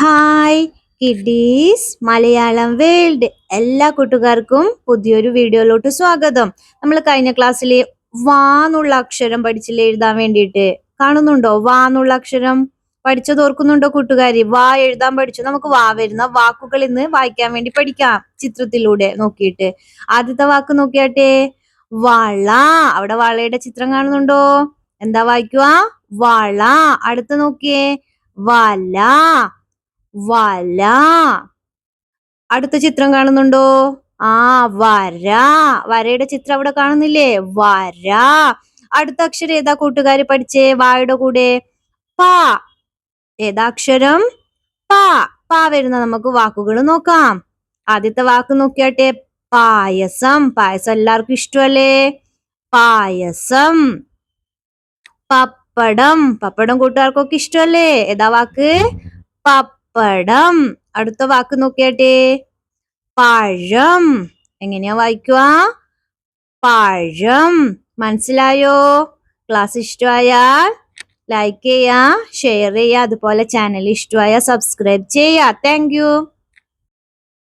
Hi kiddies Malayalam world എല്ലാ കൂട്ടുകാർക്കും പുതിയൊരു വീഡിയോയിലോട്ട് സ്വാഗതം. നമ്മൾ കഴിഞ്ഞ ക്ലാസ്സിൽ വാന്നുള്ള അക്ഷരം പഠിച്ചില്ലേ എഴുതാൻ വേണ്ടിയിട്ട്? കാണുന്നുണ്ടോ? വാന്നുള്ള അക്ഷരം പഠിച്ചത് ഓർക്കുന്നുണ്ടോ കൂട്ടുകാരി? വാ എഴുതാൻ പഠിച്ചു. നമുക്ക് വാ വരുന്ന വാക്കുകൾ ഇന്ന് വായിക്കാൻ വേണ്ടി പഠിക്കാം ചിത്രത്തിലൂടെ നോക്കിയിട്ട്. ആദ്യത്തെ വാക്ക് നോക്കിയാട്ടെ? വള. അവിടെ വളയുടെ ചിത്രം കാണുന്നുണ്ടോ? എന്താ വായിക്കുക? വള. അടുത്ത് നോക്കിയേ? വല. വല. അടുത്ത ചിത്രം കാണുന്നുണ്ടോ? ആ വര. വരയുടെ ചിത്രം അവിടെ കാണുന്നില്ലേ? വര. അടുത്ത അക്ഷരം ഏതാ കൂട്ടുകാർ പഠിച്ചേ? വായുടെ കൂടെ. പാ. ഏതാ അക്ഷരം? പാ. പാ വരുന്ന നമുക്ക് വാക്കുകൾ നോക്കാം. ആദ്യത്തെ വാക്ക് നോക്കിയാട്ടെ. പായസം. പായസം എല്ലാവർക്കും ഇഷ്ടമല്ലേ? പായസം. പപ്പടം. പപ്പടം കൂട്ടുകാർക്കൊക്കെ ഇഷ്ടമല്ലേ? ഏതാ വാക്ക്? പപ്പടം അടുത്ത വാക്ക് നോക്കിയാട്ടെ. പഴം. എങ്ങനെയാ വായിക്കുക? പഴം. മനസ്സിലായോ? ക്ലാസ് ഇഷ്ടമായാൽ ലൈക്ക് ചെയ്യുക ഷെയർ ചെയ്യുക അതുപോലെ ചാനൽ ഇഷ്ടമായ സബ്സ്ക്രൈബ് ചെയ്യുക. താങ്ക്